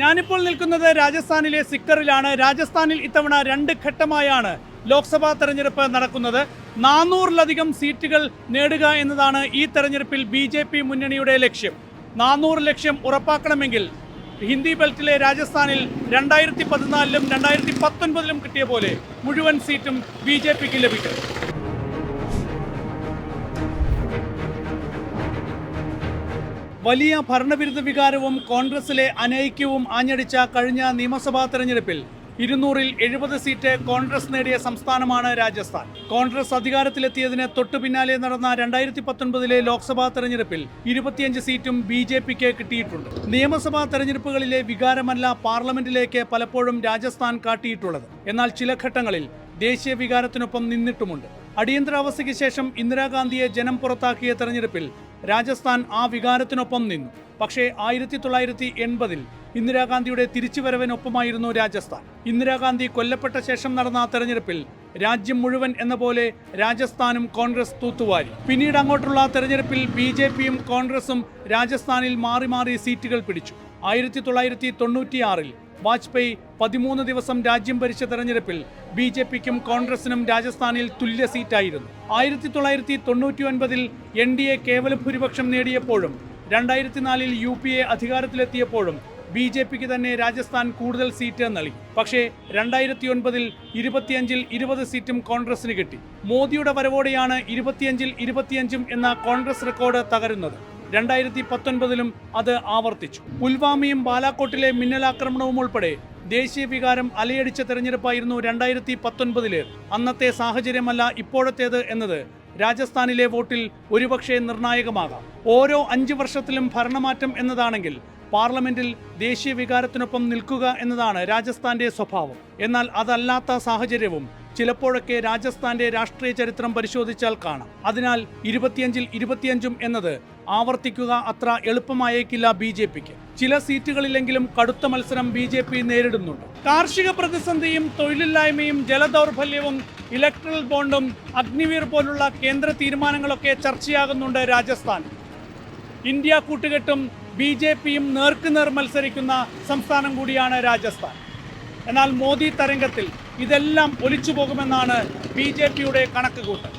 ഞാനിപ്പോൾ നിൽക്കുന്നത് രാജസ്ഥാനിലെ സിക്കറിലാണ്. രാജസ്ഥാനിൽ ഇത്തവണ രണ്ട് ഘട്ടമായാണ് ലോക്സഭാ തെരഞ്ഞെടുപ്പ് നടക്കുന്നത്. നാനൂറിലധികം സീറ്റുകൾ നേടുക എന്നതാണ് ഈ തെരഞ്ഞെടുപ്പിൽ ബി ജെ പി മുന്നണിയുടെ ലക്ഷ്യം. നാനൂറ് ലക്ഷ്യം ഉറപ്പാക്കണമെങ്കിൽ ഹിന്ദി ബെൽറ്റിലെ രാജസ്ഥാനിൽ രണ്ടായിരത്തി പതിനാലിലും രണ്ടായിരത്തി പത്തൊൻപതിലും കിട്ടിയ പോലെ മുഴുവൻ സീറ്റും ബി ജെ പിക്ക് ലഭിക്കും. വലിയ ഭരണവിരുദ്ധ വികാരവും കോൺഗ്രസിലെ അനൈക്യവും ആഞ്ഞടിച്ച കഴിഞ്ഞ നിയമസഭാ തെരഞ്ഞെടുപ്പിൽ ഇരുന്നൂറിൽ എഴുപത് സീറ്റ് കോൺഗ്രസ് നേടിയ സംസ്ഥാനമാണ് രാജസ്ഥാൻ. കോൺഗ്രസ് അധികാരത്തിലെത്തിയതിന് തൊട്ടു പിന്നാലെ നടന്ന രണ്ടായിരത്തി പത്തൊൻപതിലെ ലോക്സഭാ തെരഞ്ഞെടുപ്പിൽ ഇരുപത്തിയഞ്ച് സീറ്റും ബി ജെ പിക്ക് കിട്ടിയിട്ടുണ്ട്. നിയമസഭാ തെരഞ്ഞെടുപ്പുകളിലെ വികാരമല്ല പാർലമെന്റിലേക്ക് പലപ്പോഴും രാജസ്ഥാൻ കാട്ടിയിട്ടുള്ളത്. എന്നാൽ ചില ഘട്ടങ്ങളിൽ ദേശീയ വികാരത്തിനൊപ്പം നിന്നിട്ടുമുണ്ട്. അടിയന്തരാവസ്ഥയ്ക്ക് ശേഷം ഇന്ദിരാഗാന്ധിയെ ജനം പുറത്താക്കിയ തെരഞ്ഞെടുപ്പിൽ രാജസ്ഥാൻ ആ വികാരത്തിനൊപ്പം നിന്നു. പക്ഷേ ആയിരത്തി തൊള്ളായിരത്തി എൺപതിൽ ഇന്ദിരാഗാന്ധിയുടെ തിരിച്ചുവരവിനൊപ്പമായിരുന്നു രാജസ്ഥാൻ. ഇന്ദിരാഗാന്ധി കൊല്ലപ്പെട്ട ശേഷം നടന്ന തെരഞ്ഞെടുപ്പിൽ രാജ്യം മുഴുവൻ എന്ന പോലെ രാജസ്ഥാനും കോൺഗ്രസ് തൂത്തുവാരി. പിന്നീട് അങ്ങോട്ടുള്ള തെരഞ്ഞെടുപ്പിൽ ബി ജെ പിയും കോൺഗ്രസും രാജസ്ഥാനിൽ മാറി മാറി സീറ്റുകൾ പിടിച്ചു. ആയിരത്തി തൊള്ളായിരത്തി തൊണ്ണൂറ്റിയാറിൽ വാജ്പേയി പതിമൂന്ന് ദിവസം രാജ്യം ഭരിച്ച തെരഞ്ഞെടുപ്പിൽ ബി ജെ പിക്കും കോൺഗ്രസിനും രാജസ്ഥാനിൽ തുല്യ സീറ്റായിരുന്നു. ആയിരത്തി തൊള്ളായിരത്തി തൊണ്ണൂറ്റി ഒൻപതിൽ എൻ ഡി എ കേവല ഭൂരിപക്ഷം നേടിയപ്പോഴും രണ്ടായിരത്തി നാലിൽ യു പി എ അധികാരത്തിലെത്തിയപ്പോഴും ബി ജെ പിക്ക് തന്നെ രാജസ്ഥാൻ കൂടുതൽ സീറ്റ് നൽകി. പക്ഷേ രണ്ടായിരത്തി ഒൻപതിൽ ഇരുപത്തിയഞ്ചിൽ ഇരുപത് സീറ്റും കോൺഗ്രസിന് കിട്ടി. മോദിയുടെ വരവോടെയാണ് ഇരുപത്തിയഞ്ചിൽ ഇരുപത്തിയഞ്ചും എന്ന കോൺഗ്രസ് റെക്കോർഡ് തകരുന്നത്. രണ്ടായിരത്തി പത്തൊൻപതിലും അത് ആവർത്തിച്ചു. പുൽവാമയും ബാലാക്കോട്ടിലെ മിന്നലാക്രമണവും ഉൾപ്പെടെ ദേശീയ വികാരം അലയടിച്ച തെരഞ്ഞെടുപ്പായിരുന്നു രണ്ടായിരത്തി പത്തൊൻപതിൽ അന്നത്തെ സാഹചര്യമല്ല ഇപ്പോഴത്തേത് എന്നത് രാജസ്ഥാനിലെ വോട്ടിൽ ഒരുപക്ഷെ നിർണായകമാകാം. ഓരോ അഞ്ച് വർഷത്തിലും ഭരണമാറ്റം എന്നതാണെങ്കിൽ പാർലമെന്റിൽ ദേശീയ വികാരത്തിനൊപ്പം നിൽക്കുക എന്നതാണ് രാജസ്ഥാന്റെ സ്വഭാവം. എന്നാൽ അതല്ലാത്ത സാഹചര്യവും ചിലപ്പോഴൊക്കെ രാജസ്ഥാന്റെ രാഷ്ട്രീയ ചരിത്രം പരിശോധിച്ചാൽ കാണാം. അതിനാൽ ഇരുപത്തിയഞ്ചിൽ ഇരുപത്തിയഞ്ചും എന്നത് ആവർത്തിക്കുക അത്ര എളുപ്പമായേക്കില്ല ബി ജെ പിക്ക്. ചില സീറ്റുകളിലെങ്കിലും കടുത്ത മത്സരം ബി ജെ പി നേരിടുന്നുണ്ട്. കാർഷിക പ്രതിസന്ധിയും തൊഴിലില്ലായ്മയും ജലദൗർബല്യവും ഇലക്ട്രൽ ബോണ്ടും അഗ്നിവീർ പോലുള്ള കേന്ദ്ര തീരുമാനങ്ങളൊക്കെ ചർച്ചയാകുന്നുണ്ട് രാജസ്ഥാൻ. ഇന്ത്യ കൂട്ടുകെട്ടും ബി ജെ പിയും നേർക്കുനേർ മത്സരിക്കുന്ന സംസ്ഥാനം കൂടിയാണ് രാജസ്ഥാൻ. എന്നാൽ മോദി തരംഗത്തിൽ ഇതെല്ലാം ഒലിച്ചു പോകുമെന്നാണ് ബി ജെ പിയുടെ കണക്കുകൂട്ടൽ.